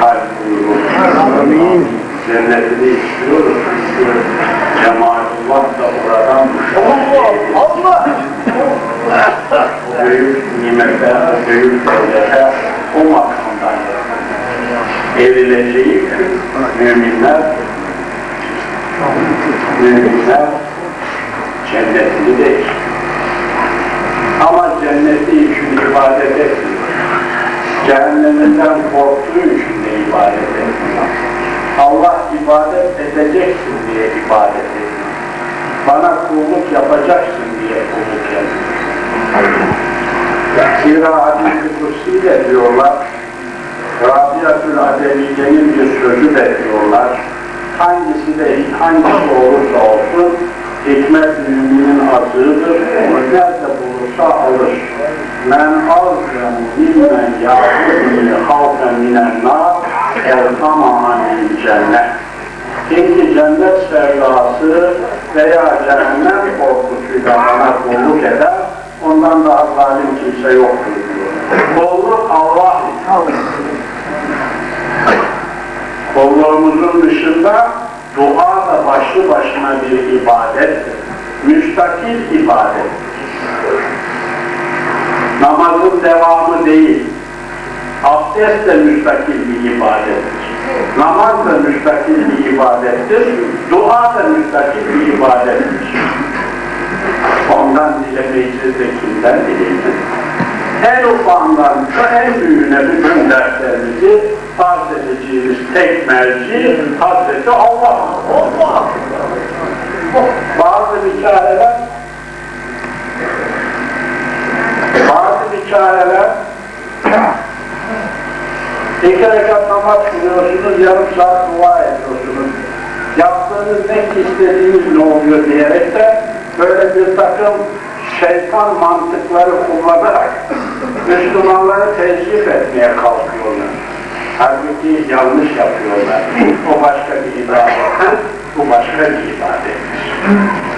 hal buyurur. Cennetini istiyoruz. Cemaatullah da oradan Allah! o büyük nimete, o büyük devlete o makamdan evrileceği müminler müminler cennetini de istiyor. Ama cenneti için ibadet etmiyor. Cehenneminden korktuğu için de ibadet etmiyor. Allah ibadet edeceksin diye ibadet ediyor. Bana kulluk yapacaksın diye kulluk yapıyor. Zira hadis-i kutsi de diyorlar, Rabiatül Adeliye'nin bir sözü de diyorlar, hangisi de hangisi olursa olsun, hikmet müminin azığıdır, nerede bulursa alır. Men azlem mimmen yâhudini halken minen nar, cennet. Ki cennet sevdası veya cehennem korkusuyla bana kulluk eder, ondan daha zalim kimse yoktur diyor. Kulluk Allah Kollarımızın dışında dua da başlı başına bir ibadettir. Müstakil ibadettir. Namazın devamı değil. Abdest de müstakil bir ibadettir. Namaz da müstakil bir ibadettir. Dua da müstakil bir ibadettir. Ondan dilemeyiz de kimden dileyelim? En ufağından da en büyüğüne bütün derslerimizi farz edeceğimiz tek merci Hazreti Allah. Allah! Bazı biçareler bazı biçareler iki rekat namaz kılıyorsunuz, yarım saat dua ediyorsunuz. Yaptığınız ne istediğiniz ne oluyor diyerek de böyle bir takım şeytan mantıkları kullanarak Müslümanları tezgif etmeye kalkıyorlar. Halbuki yanlış yapıyorlar. O başka bir ibadet, bu başka bir ibadettir.